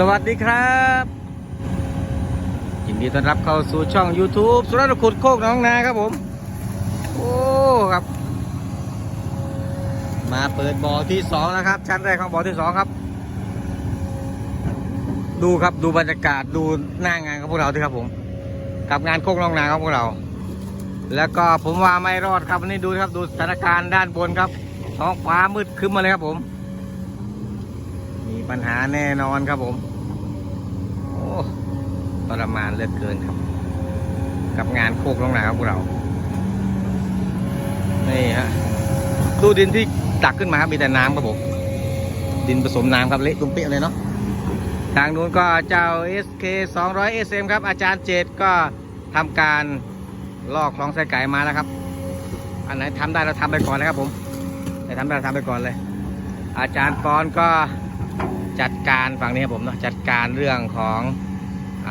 สวัสดีครับยินดีต้อนรับเข้าสู่ช่อง YouTube สุรรขุดโคกหน้องนาครับผม โอ้ครับ มาเปิดบ่อที่สองแล้วครับ ชั้นแรกของบ่อที่สองครับ ดูครับดูบรรยากาศดูหน้างานของพวกเราที่ครับผม กับงานโคกหน้องนาของพวกเรา แล้วก็ผมว่าไม่รอดครับวันนี้ดูครับดูสถานการณ์ด้านบนครับท้องฟ้ามืดครึ้มมาเลยครับผม ปัญหาแน่นอนครับผม โอ้ทรมานเลือเกินครับ กับงานโคกน้องนาของพวกเรา นี่ฮะตู้ดินที่ตักขึ้นมาครับมีแต่น้ำครับผม ดินผสมน้ำครับเละตุ้มเปี้ยเลยเนาะ ทางนู้นก็เจ้า SK 200 SM ครับ อาจารย์เจตก็ทำการลอกคลองไส้ไก่มาแล้วครับ อันไหนทำได้เราทำไปก่อนเลยครับผมไหนทำได้เราทำไปก่อนเลย อาจารย์ปอนก็ จัดการฝั่งนี้ครับผมเนาะจัดการเรื่องของอ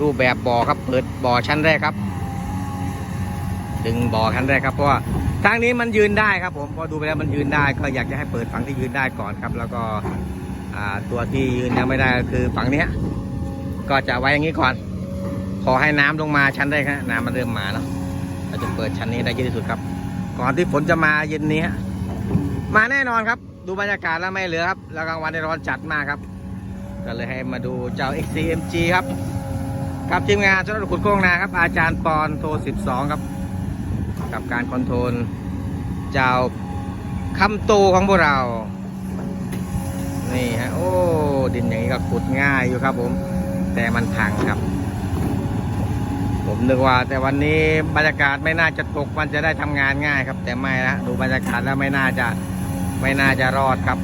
รูปแบบบ่อครับเปิดบ่อชั้นแรกครับ ดึงบ่อชั้นแรกครับเพราะว่าทางนี้มันยืนได้ครับผมพอดูไปแล้วมันยืนได้ ก็อยากจะให้เปิดฝั่งที่ยืนได้ก่อนครับ แล้วก็ตัวที่ยืนยังไม่ได้ก็คือฝั่งเนี้ยก็จะไว้อย่างนี้ก่อน ขอให้น้ำลงมาชั้นแรกฮะน้ำมันเริ่มมาเนาะเราจะเปิดชั้นนี้ได้เยอะที่สุดครับ ก่อนที่ฝนจะมาเย็นนี้มาแน่นอนครับ ดูบรรยากาศแล้วไม่เหลือครับ แล้วกลางวันได้ร้อนจัดมากครับ ก็เลยให้มาดูเจ้า XCMG ครับกับทีมงานชนรขุดโค้งนาครับ อาจารย์ปอนโทร 12 ครับ กับการคอนโทรลเจ้าคำโตของพวกเรา นี่ฮะ โอ้ ดินอย่างนี้ก็ขุดง่ายอยู่ครับผม แต่มันพังครับ ผมนึกว่า แต่วันนี้บรรยากาศไม่น่าจะตกมันจะได้ทำงานง่ายครับ แต่ไม่ละดูบรรยากาศแล้วไม่น่าจะ ไม่น่าจะรอดครับ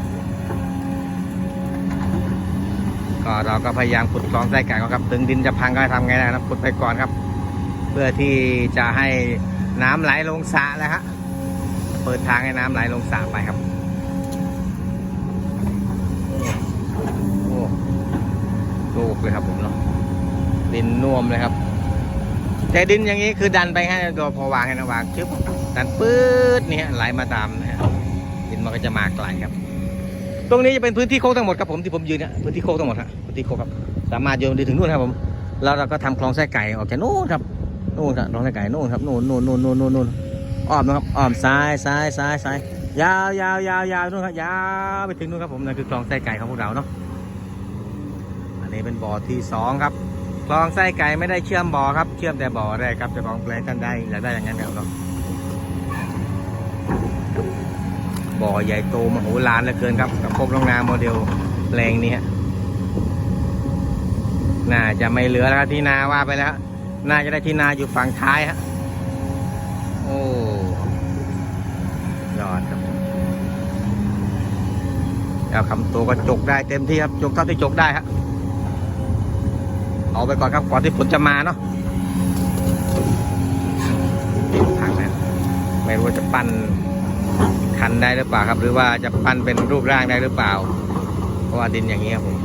ก็เราก็พยายามขุดคลองไส้ไก่ก่อนครับถึงดินจะพังก็ทำไงได้นะขุดไปก่อนครับ เพื่อที่จะให้น้ำไหลลงสระแล้วฮะเปิดทางให้น้ำไหลลงสระไปครับโอ้โลูกเลยครับผมเนาะดินน่วมเลยครับแต่ดินอย่างนี้คือดันไปให้ตัวพอวางให้นะวางชึบดันปื๊ดนี่ฮะไหลมาตามนะฮะ มันก็จะมาไกลครับ ตรงนี้จะเป็นพื้นที่โค้งทั้งหมดครับผมที่ผมยืนเนี่ยพื้นที่โค้งทั้งหมดฮะพื้นที่โค้งครับ สามารถโยนไปถึงนู่นครับผมแล้วเราก็ทำคลองไส้ไก่ออกจากนู่นครับนู่นครับคลองไส้ไก่นู่นครับนู่นนู่นนู่นนู่นนู่นนู่นอ้อมนะครับอ้อมซ้ายซ้ายซ้ายซ้ายยาวยาวยาวยาวนู่นครับยาวไปถึงนู่นครับผมนั่นคือคลองไส้ไก่ของพวกเราเนาะอันนี้เป็นบ่อที่สองครับคลองไส้ไก่ไม่ได้เชื่อมบ่อครับ เชื่อมแต่บ่อแรกครับจ้าของแปลงท่านได้อยากได้อย่างนั้นครับเนาะ บ่อใหญ่โตมโหฬารเหลือเกินครับ กับพวกโรงนาโมเดลแปลงนี้ฮะน่าจะไม่เหลือแล้วครับที่นาว่าไปแล้ว น่าจะได้ที่นาอยู่ฝั่งท้ายฮะโอ้ยอดครับแล้วคำโตก็จกได้เต็มที่ครับจกเท่าที่จกได้ฮะเอาไปก่อนครับก่อนที่ฝนจะมาเนาะทางนั้นไม่รู้ว่าจะปั้น คันได้หรือเปล่าครับ หรือว่าจะปั้นเป็นรูปร่างได้หรือเปล่า เพราะว่าดินอย่างนี้ครับผม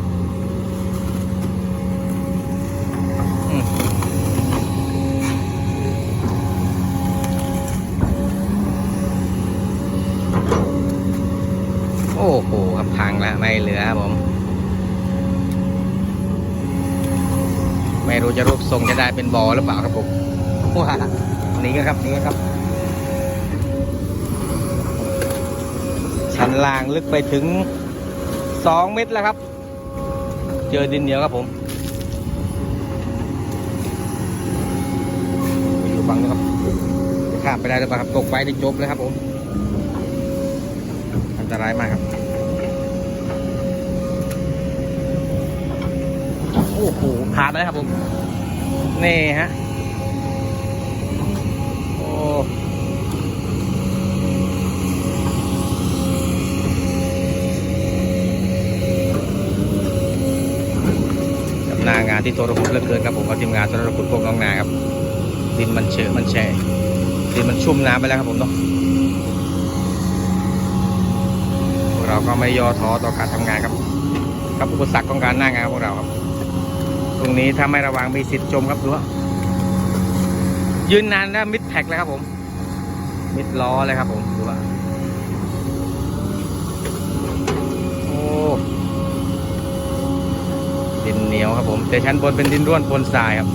โอ้โหครับพังแล้วไม่เหลือครับผม ไม่รู้จะรูปทรงจะได้เป็นบอหรือเปล่าครับผมว้านี่ก็ครับนี่ก็ครับ ชั้นล่างลึกไปถึงสองเมตรแล้วครับ เจอดินเหนียวครับผมอยู่บังนะครับจะข้ามไปได้หรือเปล่าครับตกไปได้จบเลยครับผม อันตรายมากครับ โอ้โหผ่านไปแล้ครับผม นี่ฮะ โอ้กับหน้านที่โทรพุเหลือเกินครับผมกับทีมงานโทรพุพวกน้องนาครับดินมันเฉอะมันแฉะดินมันชุ่มน้ำไปแล้วครับผมเนาะพวกเราก็ไม่ย่อท้อต่อการทำงานครับกับอุปสรรคของการหน้างานของเราครับ ตรงนี้ถ้าไม่ระวังมีสิทธิ์จมครับดูว่ายืนนานแล้วมิดแท็กเลยครับผม มิดล้อเลยครับผมดูว่าโอ้ ดินเหนียวครับผมแต่ชั้นบนเป็นดินร่วนปนทรายครับ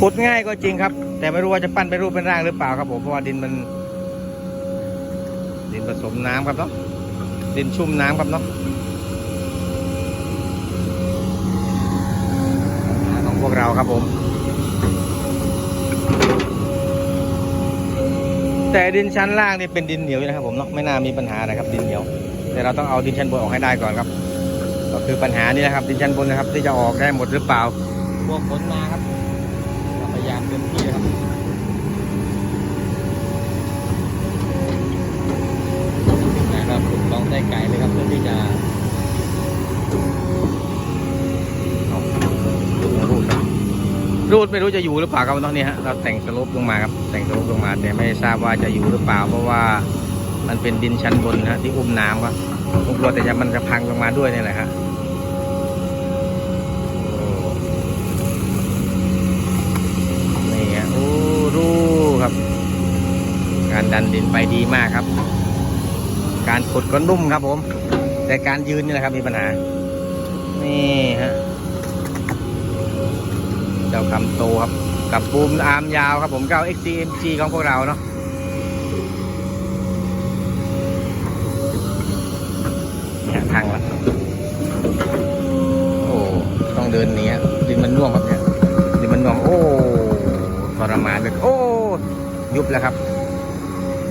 ขุดง่ายก็จริงครับ แต่ไม่รู้ว่าจะปั้นเป็นรูปเป็นร่างหรือเปล่าครับผมเพราะว่าดินมัน ดินผสมน้ำครับเนาะดินชุ่มน้ำครับเนาะของพวกเราครับผม แต่ดินชั้นล่างนี่เป็นดินเหนียวอยู่นะครับผมเนาะไม่น่ามีปัญหานะครับดินเหนียว แต่เราต้องเอาดินชั้นบนออกให้ได้ก่อนครับ ก็คือปัญหานี่แหละครับดินชั้นบนนะครับที่จะออกได้หมดหรือเปล่าพวกฝนมาครับพยายามเต็มที่นะครับนะครับขุดลองได้ไก่เลยครับเพื่อที่จะเอารูดครับ รูดไม่รู้จะอยู่หรือเปล่าครับตอนนี้ฮะเราแต่งสลปลงมาครับแต่งสลปลงมา แต่ไม่ทราบว่าจะอยู่หรือเปล่า เพราะว่ามันเป็นดินชั้นบนนะฮะที่อุ้มน้ำครับผมกลัวแต่จะมันจะพังลงมาด้วยนี่แหละฮะนี่ฮะโอ้รู้ครับ การดันดินไปดีมากครับ การขุดก็นุ่มครับผม แต่การยืนนี่แหละครับมีปัญหานี่ฮะ จ้าคำโตครับ กับปูมอาร์มยาวครับผมเก้า XCMG ของพวกเราเนาะนี่ฮะทางละโอ้ต้องเดินหนี้ดินมันน่วมครับเนี่ยดินมันน่วมโอ้ทรมานเลยโอ้ยุบแล้วครับ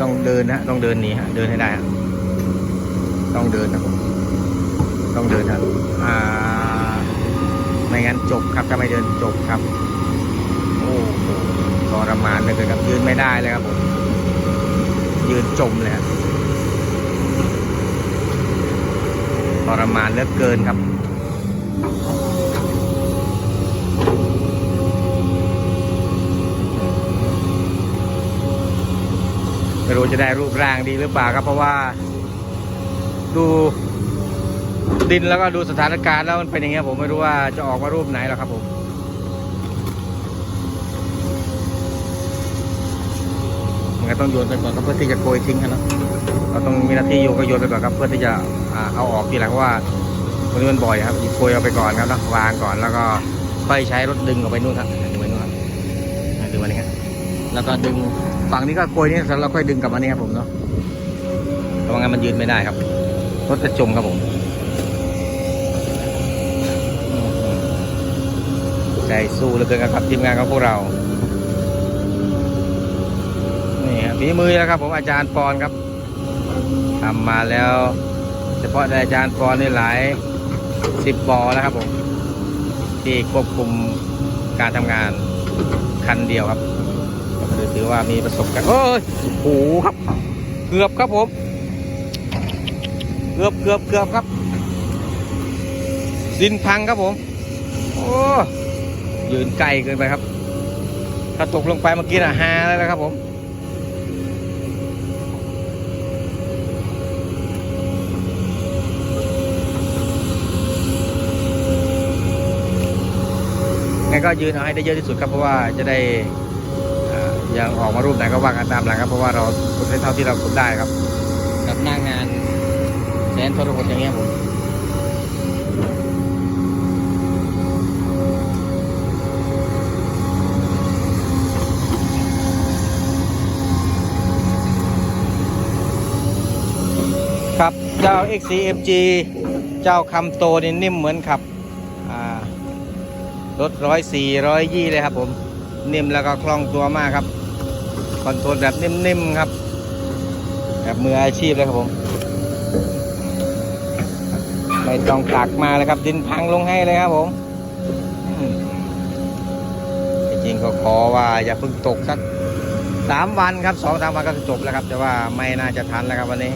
ต้องเดินนะต้องเดินหนีฮะเดินให้ได้ฮะต้องเดินนะผมต้องเดินครับอ่า ไม่งั้นจบครับถ้าไม่เดินจบครับ โอ้โหทรมานเลยครับยืนไม่ได้เลยครับผมยืนจมเลยครับทรมานเลือเกินครับไม่รู้จะได้รูปร่างดีหรือเปล่าครับเพราะว่าดู ดินแล้วก็ดูสถานการณ์แล้วมันเป็นอย่างเงี้ยผมไม่รู้ว่าจะออกมารูปไหนหรอกครับผมมันก็ต้องโยนไปก่อนครับเพื่อที่จะโกยทิ้งครับเนอะเราต้องมีหน้าที่โยนก็โยนไปก่อนครับ เพื่อที่จะเอาออกทีหลังเพราะว่าวันนี้มันบ่อยครับโกยเอาไปก่อนครับเนะวางก่อนแล้วก็ค่อยใช้รถดึงออกไปนู่นครับดึงไปนู่นครับดึงมานี่ครับแล้วก็ดึงฝั่งนี้ก็โกยนี่แล้วเราค่อยดึงกลับมานี่ครับผมเนาะเพราะงั้นมันยืนไม่ได้ครับรถจะจมครับผม ใจสู้เหลือเกินครับทีมงานของพวกเรา นี่ครับฝีมือแล้วครับ ผมอาจารย์ปอนครับทำมาแล้ว เฉพาะอาจารย์ปอนนี่หลายสิบปอแล้วครับผมที่ควบคุมการทำงานคันเดียวครับคือถือว่ามีประสบการณ์โอ้ยโอ้โหครับ เกือบครับผม เกือบเกือบเกือบครับ ดินพังครับผม โอ้ ยืนไกลเกินไปครับ ถ้าตกลงไปเมื่อกี้น่ะฮาแล้วนะครับผมงั้นก็ยืนเอาให้ได้เยอะที่สุดครับเพราะว่าจะได้อ่ายังออกมารูปไหนก็ว่ากันตามหลังครับ เพราะว่าเราขุดได้เท่าที่เราขุดได้ครับกับหน้างานแสนทรหดอย่างเงี้ยผม ครับเจ้า XCMG เจ้าคำโตนี่นิ่มเหมือนขับรถร้อยสี่ร้อยยี่เลยครับผม นิ่มแล้วก็คล่องตัวมากครับคอนโทรลแบบนิ่มๆครับ แบบมืออาชีพเลยครับผม ไม่ต้องตักมาเลยครับ ดินพังลงให้เลยครับผมอืมจริงๆก็ขอว่าอย่าเพิ่งตกสักสามวันครับสองสามวันก็จบแล้วครับ แต่ว่าไม่น่าจะทันแล้วครับวันนี้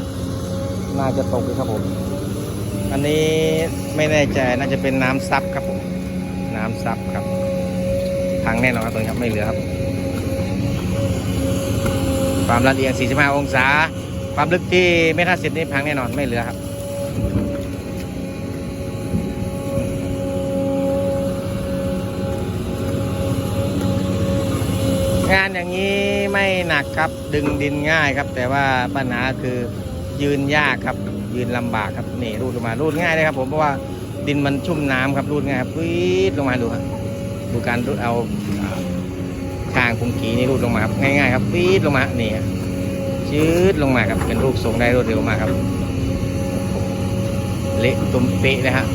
น่าจะตกเลยครับผม อันนี้ไม่แน่ใจน่าจะเป็นน้ำซับครับผม น้ำซับครับพังแน่นอนครับตรงนี้ครับไม่เหลือครับ ความละเอียง45 องศา ความลึกที่เมตรห้าสิบนี่พังแน่นอนไม่เหลือครับงานอย่างนี้ไม่หนักครับดึงดินง่ายครับ แต่ว่าปัญหาคือ ยืนยากครับ ยืนลำบากครับนี่รูดลงมารูดง่ายเลยครับ ผมเพราะว่าดินมันชุ่มน้ำครับรูดง่ายครับปี๊ดลงมาดูครับดูการรูดเอาอ่างคุงกีนี่รูดลงมาครับง่ายๆครับปี๊ดลงมานี่ครับชืดลงมาครับเป็นรูปทรงได้รวดเร็วมากครับ เละตุ้มเป๊ะเลยฮะ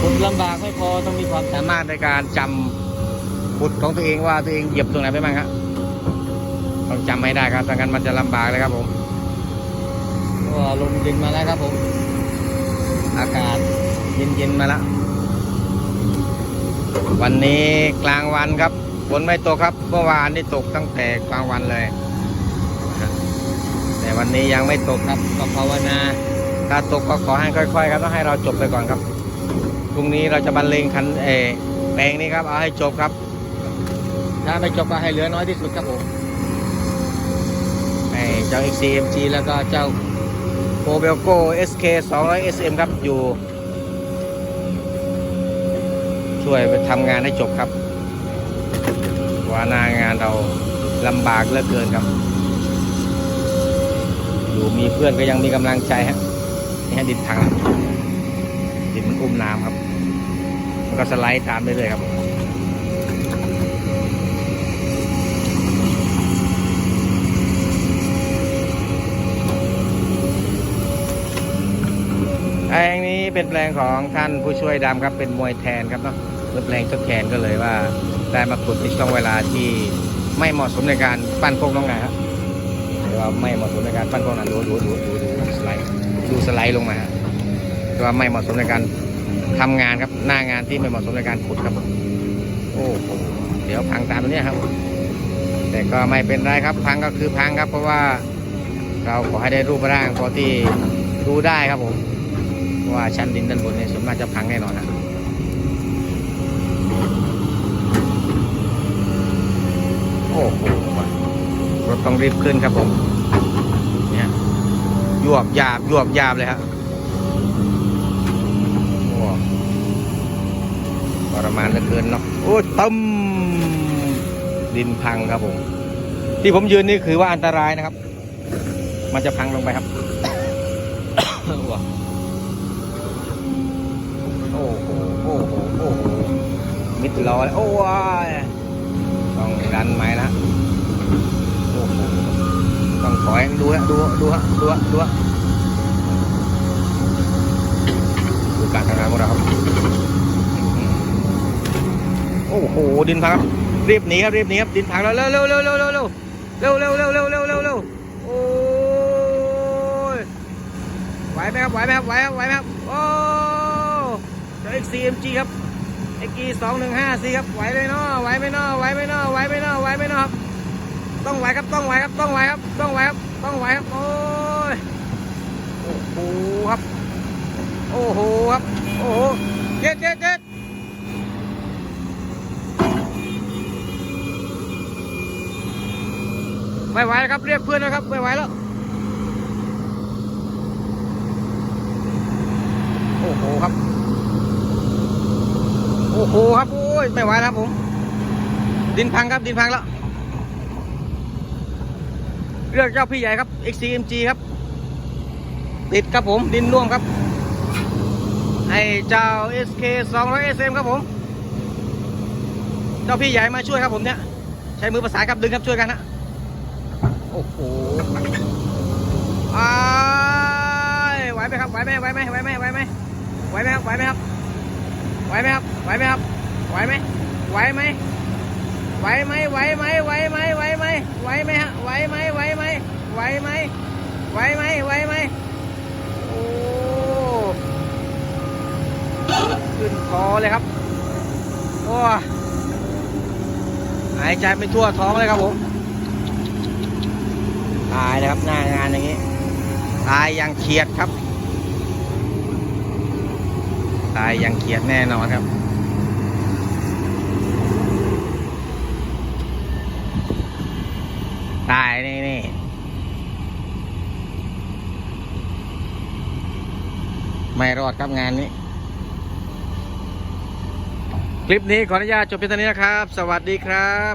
ขุดลำบากไม่พอต้องมีความสามารถ ในการจำขุดของตัวเองว่าตัวเองเหยียบตรงไหนไปบ้างครับต้องจำให้ได้ครับถ้างั้นมันจะลำบากเลยครับผมก็ลมเย็นมาแล้วครับผม อากาศเย็นๆมาแล้ววันนี้กลางวันครับฝนไม่ตกครับเมื่อวานนี่ตกตั้งแต่กลางวันเลย แต่วันนี้ยังไม่ตกครับก็ภาวนา ถ้าตกก็ขอให้ค่อย ๆ ครับต้องให้เราจบไปก่อนครับพรุ่งนี้เราจะบรรเลงคันเออ แปลงนี้ครับเอาให้จบครับ ถ้าไม่จบก็ให้เหลือน้อยที่สุดครับผมไอ้เจ้า XCMG แล้วก็เจ้าโ o เบลโก้ SK 200 SM ครับอยู่ ช่วยไปทำงานให้จบครับว่าหนางานเราลำบากเหลือเกินครับ อยู่มีเพื่อนก็ยังมีกำลังใจฮะนี่ฮะดินทางดินมันอุ้มน้ำครับมัน ก็สไลด์ตามไปเลยครับแปลงนี้เป็นแปลงของท่านผู้ช่วยดำครับ เป็นมวยแทนครับเนาะเป็นแปลงทดแทนก็เลยว่าได้มาขุดในช่วงเวลาที่ไม่เหมาะสมในการปั้นโคกน้องนาครับหรือว่าไม่เหมาะสมในการปั้นโคกนั้นดูดูดูดูดูสไลด์ดูสไลด์ลงมาหรือว่าไม่เหมาะสมในการ ทำงานครับหน้างานที่ไม่เหมาะสมในการขุดครับโอ้โหเดี๋ยวพังตามตัวเนี้ยครับ แต่ก็ไม่เป็นไรครับ พังก็คือพังครับ เพราะว่าเราขอให้ได้รูปร่างพอที่ดูได้ครับผมว่าชั้นดินด้านบนเนี่ยส่วนมากจะพังแน่นอนนะโอ้โหรถต้องรีบขึ้นครับผมเนี่ยยวบยาบยวบยาบเลยครับโอ้ท รมานเหลือเกินเนาะโอ้ตึมดินพังครับผม ที่ผมยืนนี่คือว่าอันตรายนะครับ มันจะพังลงไปครับว้าโอ้โหโอ้โหโอ้โหมิดรอเลยโอ้ยต้องดันไหมนะโอ้โหต้องถอยดูฮะดูดูฮะดูฮะดูฮะดูการทำงานของเราครับ อ้โหดินพังครับรีบหนีครับรีบหนีครับดินพังแล้วเร็วเร็วเร็วเร็วเร็วเร็วเร็วเร็วเร็วเร็วเร็วเร็วเร็วโอ้ยไหวไหมครับไหวไหมครับไหวครับไหวไหมครับโอ้เจ้า XCMG ครับ XG สองหนึ่งห้าสี่ครับไหวเลยเนาะไหวไหมเนาะไหวไหมเนาะไหวไหมเนาะไหวไหมเนาะครับต้องไหวครับต้องไหวครับต้องไหวครับต้องไหวครับต้องไหวครับโอ้ยโอ้โหครับโอ้โหครับโอ้โหเจ็ดเจ็ดเจ็ด ไม่ไหวแล้วครับเรียกเพื่อนนะครับไม่ไหวแล้ว โอ้โหครับ โอ้โหครับโอ้ยไม่ไหวแล้วผม ดินพังครับดินพังแล้วเลือกเจ้าพี่ใหญ่ครับ XCMG ครับ ติดครับผมดินร่วมครับให้เจ้า SK 200 SM ครับผม เจ้าพี่ใหญ่มาช่วยครับผมเนี่ย ใช้มือประสานครับดึงครับช่วยกันนะ โอ้โหอ้ายไหวไหมครับไหวไหมไหวไหมไหวไหมไหวไหมไหวไหมครับไหวไหมครับไหวไหมครับไหวไหมครับไหวไหมไหวไหมไหวไหมไหวไหมไหวไหมไหวไหมไหวไหมฮะไหวไหมไหวไหมไหวไหมไหวไหมไหวไหมโอ้ขึ้นคอเลยครับโอ้หายใจไม่ทั่วท้องเลยครับผม ตายเลยครับหน้างานอย่างนี้ ตายอย่างเขียดครับ ตายอย่างเขียดแน่นอนครับตายนี่นี่ไม่รอดครับงานนี้ คลิปนี้ขออนุญาตจบเพียงเท่านี้นะครับ สวัสดีครับ